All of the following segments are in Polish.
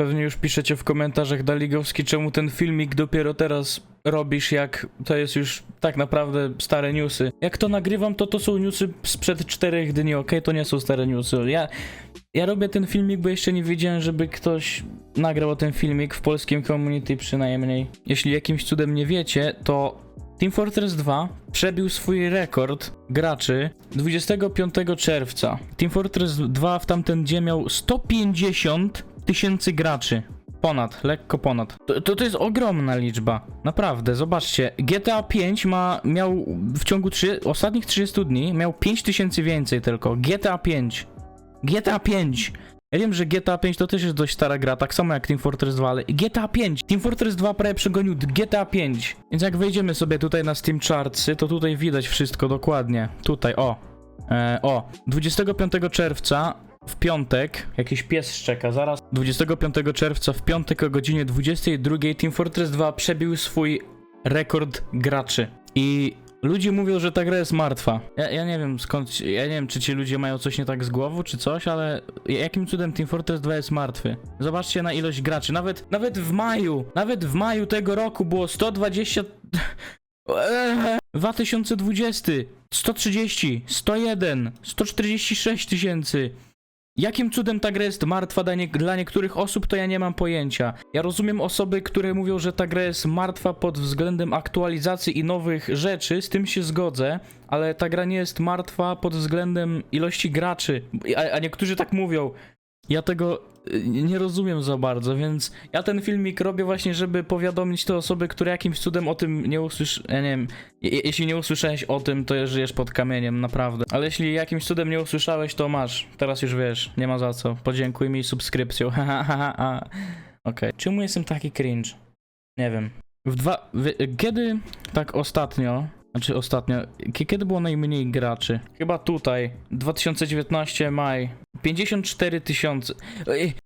Pewnie już piszecie w komentarzach Daligowski, czemu ten filmik dopiero teraz robisz, jak to jest już tak naprawdę stare newsy. Jak to nagrywam, to to są newsy sprzed czterech dni, okej? To nie są stare newsy. Ja, ja robię ten filmik, bo jeszcze nie wiedziałem, żeby ktoś nagrał ten filmik w polskim community przynajmniej. Jeśli jakimś cudem nie wiecie, to Team Fortress 2 przebił swój rekord graczy 25 czerwca. Team Fortress 2 w tamten dzień miał 150 tysięcy graczy. Ponad, lekko ponad. To, to, to jest ogromna liczba. Naprawdę, zobaczcie. GTA 5 ma, miał w ciągu trzy, ostatnich 30 dni miał 5 tysięcy więcej tylko. GTA 5. GTA 5. Ja wiem, że GTA 5 to też jest dość stara gra, tak samo jak Team Fortress 2, ale GTA 5. Team Fortress 2 prawie przegonił GTA 5. Więc jak wejdziemy sobie tutaj na Steam Chartsy, to tutaj widać wszystko dokładnie. Tutaj, o. E, o, 25 czerwca w piątek, jakiś pies szczeka, zaraz. 25 czerwca w piątek o godzinie 22 Team Fortress 2 przebił swój rekord graczy. I ludzie mówią, że ta gra jest martwa. Ja, ja nie wiem skąd, ja nie wiem czy ci ludzie mają coś nie tak z głową czy coś, ale jakim cudem Team Fortress 2 jest martwy? Zobaczcie na ilość graczy, nawet, nawet w maju, nawet w maju tego roku było 120... Eee, 2020, 130, 101, 146 tysięcy. Jakim cudem ta gra jest martwa dla, nie, dla niektórych osób, to ja nie mam pojęcia. Ja rozumiem osoby, które mówią, że ta gra jest martwa pod względem aktualizacji i nowych rzeczy, z tym się zgodzę, ale ta gra nie jest martwa pod względem ilości graczy, a, a niektórzy tak mówią. Ja tego nie rozumiem za bardzo, więc ja ten filmik robię właśnie, żeby powiadomić te osoby, które jakimś cudem o tym nie usłysz... Ja nie wiem, je, jeśli nie usłyszałeś o tym, to żyjesz pod kamieniem, naprawdę. Ale jeśli jakimś cudem nie usłyszałeś, to masz. Teraz już wiesz, nie ma za co. Podziękuj mi subskrypcją, ha, ha, ha, ha. Okej. Czemu jestem taki cringe? Nie wiem. W dwa... Kiedy tak ostatnio... Znaczy ostatnio, kie- kiedy było najmniej graczy? Chyba tutaj, 2019 maj, 54 tysiące.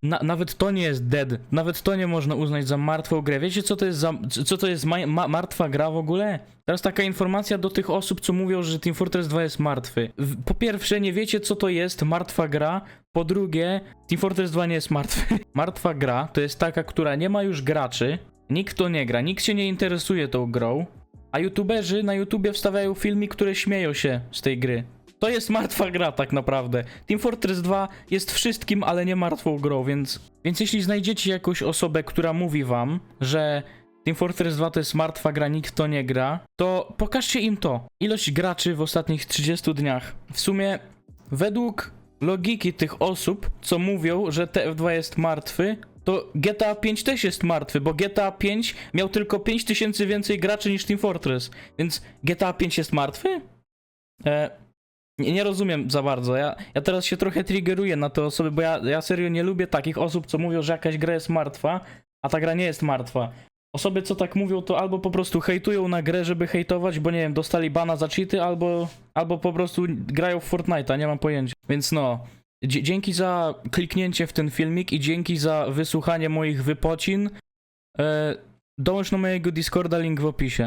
Na, nawet to nie jest dead, nawet to nie można uznać za martwą grę. Wiecie co to jest za, co to jest ma, ma, martwa gra w ogóle? Teraz taka informacja do tych osób, co mówią, że Team Fortress 2 jest martwy. Po pierwsze, nie wiecie co to jest martwa gra. Po drugie, Team Fortress 2 nie jest martwy. Martwa gra to jest taka, która nie ma już graczy, nikt to nie gra, nikt się nie interesuje tą grą. A youtuberzy na YouTubie wstawiają filmy, które śmieją się z tej gry. To jest martwa gra tak naprawdę. Team Fortress 2 jest wszystkim, ale nie martwą grą, więc... Więc jeśli znajdziecie jakąś osobę, która mówi wam, że Team Fortress 2 to jest martwa gra, nikt to nie gra, to pokażcie im to. Ilość graczy w ostatnich 30 dniach. W sumie, według logiki tych osób, co mówią, że TF2 jest martwy, to GTA 5 też jest martwy, bo GTA 5 miał tylko 5000 więcej graczy niż Team Fortress. Więc GTA 5 jest martwy? E, nie, nie rozumiem za bardzo. Ja, ja teraz się trochę triggeruję na te osoby, bo ja, ja serio nie lubię takich osób, co mówią, że jakaś gra jest martwa, a ta gra nie jest martwa. Osoby, co tak mówią, to albo po prostu hejtują na grę, żeby hejtować, bo nie wiem, dostali bana za cheaty, albo, albo po prostu grają w Fortnite'a, nie mam pojęcia. Więc no, dzie- dzięki za kliknięcie w ten filmik i dzięki za wysłuchanie moich wypocin. E, dołącz do mojego Discorda, link w opisie.